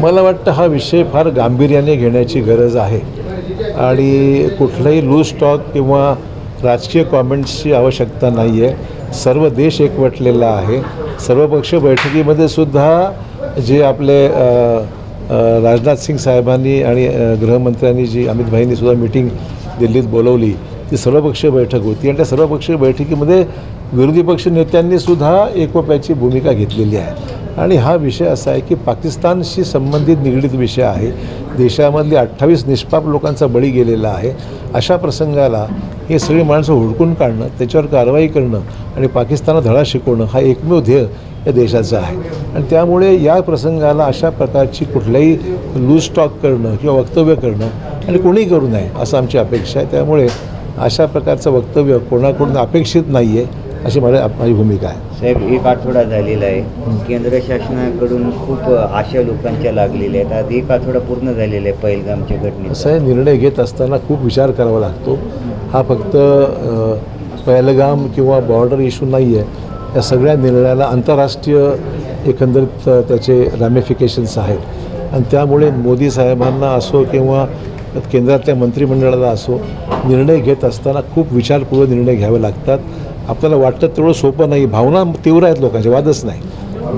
मला वाटतं हा विषय फार गांभीर्याने घेण्याची गरज आहे. आणि कुठलाही लूज टॉक किंवा राजकीय कॉमेंट्सची आवश्यकता नाही आहे सर्व देश एकवटलेला आहे. सर्वपक्ष बैठकीमध्ये सुद्धा जे आपले राजनाथ सिंग साहेबांनी आणि गृहमंत्र्यांनी जी अमित भाईंनी सुद्धा मिटिंग दिल्लीत बोलवली ती सर्वपक्षीय बैठक होती. आणि त्या सर्वपक्षीय बैठकीमध्ये विरोधी पक्ष नेत्यांनी सुद्धा एकोप्याची भूमिका घेतलेली आहे. आणि हा विषय असा आहे की पाकिस्तानशी संबंधित निगडीत विषय आहे. देशामधली अठ्ठावीस निष्पाप लोकांचा बळी गेलेला आहे. अशा प्रसंगाला हे सगळी माणसं हुडकून काढणं त्याच्यावर कारवाई करणं आणि पाकिस्तानला धडा शिकवणं हा एकमेव ध्येय या देशाचं आहे. आणि त्यामुळे या प्रसंगाला अशा प्रकारची कुठल्याही लूज टॉक करणं किंवा वक्तव्य करणं आणि कोणीही करू नये असं आमची अपेक्षा आहे. त्यामुळे अशा प्रकारचं वक्तव्य कोणाकडून अपेक्षित नाही आहे अशी माझी माझी भूमिका आहे. साहेब एक आठवडा झालेला आहे. केंद्र शासनाकडून खूप आशा लोकांच्या लागलेल्या आहेत. आज एक आठवडा पूर्ण झालेला आहे पहिलगामच्या घटनेचा. आहे निर्णय घेत असताना खूप विचार करावा लागतो. हा फक्त पहलगाम किंवा बॉर्डर इश्यू नाही आहे. या सगळ्या निर्णयाला आंतरराष्ट्रीय एकंदरीत त्याचे रॅमिफिकेशन्स आहेत. आणि त्यामुळे मोदी साहेबांना असो किंवा केंद्रातल्या मंत्रिमंडळाला असो निर्णय घेत असताना खूप विचारपूर्वक निर्णय घ्यावे लागतात. आपल्याला वाटतं तेवढं सोपं नाही. भावना तीव्र आहेत लोकांच्या वादच नाही.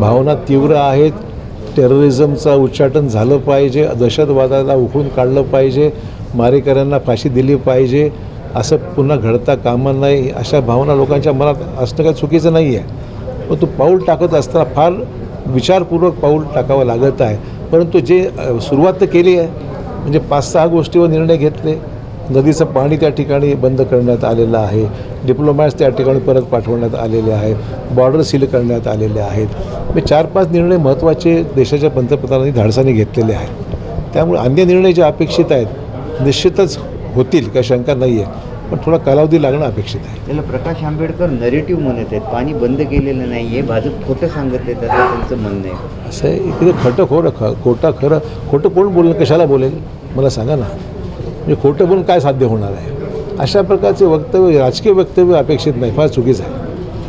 भावना तीव्र आहेत. टेररिझमचं उच्चाटन झालं पाहिजे. दहशतवादाला उखडून काढलं पाहिजे. मारेकऱ्यांना फाशी दिली पाहिजे. असं पुन्हा घडता कामा नाही. अशा भावना लोकांच्या मनात असणं काही चुकीचं नाही आहे पण तो पाऊल टाकत असताना फार विचारपूर्वक पाऊल टाकावं लागत आहे. परंतु जे सुरुवात तर केली आहे म्हणजे पाच सहा गोष्टीवर निर्णय घेतले. नदीचं पाणी त्या ठिकाणी बंद करण्यात आलेलं आहे. डिप्लोमॅट्स त्या ठिकाणी परत पाठवण्यात आलेले आहेत. बॉर्डर सील करण्यात आलेले आहेत. म्हणजे चार पाच निर्णय महत्त्वाचे देशाच्या पंतप्रधानांनी धाडसाने घेतलेले आहेत. त्यामुळे अन्य निर्णय जे अपेक्षित आहेत निश्चितच होतील काही शंका नाही आहे पण थोडा कालावधी लागणं अपेक्षित आहे. त्याला प्रकाश आंबेडकर नरेटिव्ह म्हणत आहेत पाणी बंद केलेलं नाही आहे भाजप खोटं सांगत आहेत असं त्यांचं म्हणणं आहे. असं आहे. इकडे खटं खोरं ख खोटं खरं खोटं कोण बोलेल कशाला बोलेल? मला सांगा ना. म्हणजे खोटं बोलून काय साध्य होणार आहे? अशा प्रकारचे वक्तव्य राजकीय वक्तव्य अपेक्षित नाही. फार चुकीचं आहे.